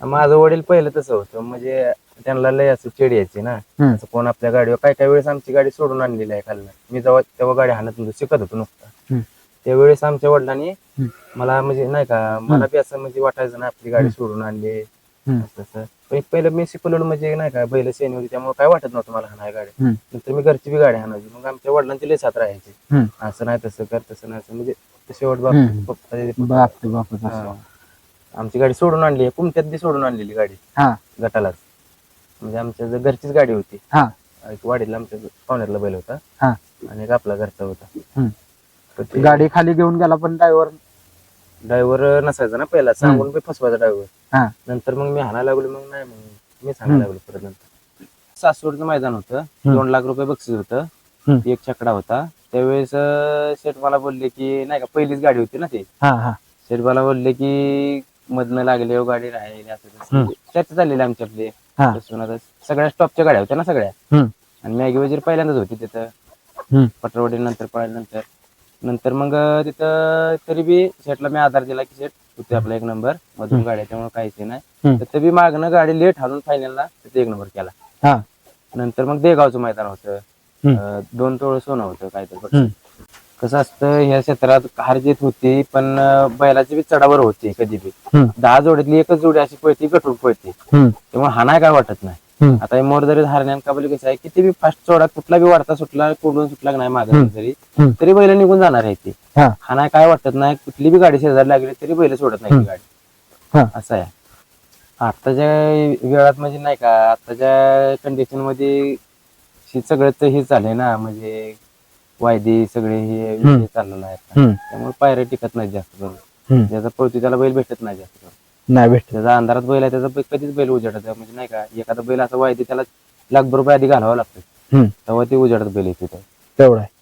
माझं वडील पहिलं तसं होतं म्हणजे त्यांना लय असं चिड यायची ना हम्म. असं कोण आपल्या गाडीवर काय काय वेळेस आमची गाडी सोडून आणलेली आहे खाल्लं मी जेव्हा तेव्हा गाडी हाणत नव्हतो शिकत होतो नुकता हम्म. त्यावेळेस आमच्या वडिलांनी हम्म. मला म्हणजे नाही का मला बी असं म्हणजे वाटायचं ना आपली गाडी सोडून आणली हम्म. असं तसं पण पहिलं मी शिकवलेलं म्हणजे नाही का बैल शेणी होती त्यामुळे काय वाटत नव्हतं मला हाणाय गाडी हम्म. नंतर मी घरची बी गाडी हाणायची मग आमच्या वडिलांची लय साथ राहायची हम्म. असं नाही तसं कर तसं नाही असं म्हणजे शेवट बाप हम्म. बाप हा. आमची गाडी सोडून आणली कुमट्यात बी सोडून आणलेली गाडी हा. गटालाच. म्हणजे आमच्या जर घरचीच गाडी होती. हा. एक वाडीला आमच्या पाहुण्यातला बैल होता. हा. आणि एक आपला घरचा होता. हम्म. तर ते गाडी खाली घेऊन गेला पण ड्रायव्हर ड्रायव्हर नसायचा ना पहिला सांगून मी फसवायचा ड्रायव्हर हा. नंतर मग मी हाणायला लागलो मग नाही मग मी सांगायला लागलो परत नंतर. सासवडचं मैदान होतं. दोन लाख रुपये बक्षीस होतं. हम्म. एक छकडा होता. त्यावेळेस अं, शेठ मला बोलले की नाही का पहिलीच गाडी होती ना ती. हा हा. शेठ मला बोलले की मधनं लागले गाडी राहिली असं तसं. हम्म. चर्चा झालेली आमची आपली हा बसून आता सगळ्या स्टॉपच्या गाड्या होत्या ना सगळ्या हम्म. आणि मॅगी वजीर पहिल्यांदाच होती तिथं हम्म. पटरवडी नंतर पळाल्यानंतर नंतर मग तिथं तरी बी शेटला मी आधार दिला की शेट होते आपला एक नंबर मधून गाड्या त्यामुळे काहीच हे नाही हम्म. तर ते बी मागणं गाडी लेट हाणून फायनलला तिथे एक नंबर केला हा नंतर मग देगावचं मैदान होतं हम्म. अं, दोन तोळ सोनं होतं काहीतरी. हम्म. कसं असतं ह्या क्षेत्रात हार जीत होती पण बैलाची बी चढावर होती कधी बी. हम्म. दहा जोडीतली एकच जोडी अशी पळती गटून पळते. हम्म. तेव्हा हाणाय काय वाटत नाही. हम्म. आता हे मोर जरी हरण्यान काबली कसं आहे किती बी फास्ट चोडा कुठला बी वाढता सुटला कोडून सुटला की नाही मागे तरी हम्म. तरी बैल निघून जाणार आहे ती. हा. हाणाय काय वाटत नाही कुठली बी गाडी शेजारी लागली तरी बैल सोडत नाही ती गाडी. हा. असं आहे. आताच्या वेळात म्हणजे नाही का आताच्या कंडिशनमध्ये हे सगळंच हे चाललंय ना म्हणजे वायदी सगळे हे. विषय चाललेला आहे आता. हम्म. त्यामुळे पायऱ्या टिकत नाही जास्त करून हम्म. ज्याचा पळतो त्याला बैल भेटत नाही जास्त करून नाही भेट त्याचा अंधारात बैल आहे त्याचा बै- कधीच बैल उजाडत म्हणजे नाही का एखादा बैल असा वायदी त्याला लाखभर रुपये आधी घालावा लागतो हम्म. तेव्हा ते उजाडत बैल येते तेवढा आहे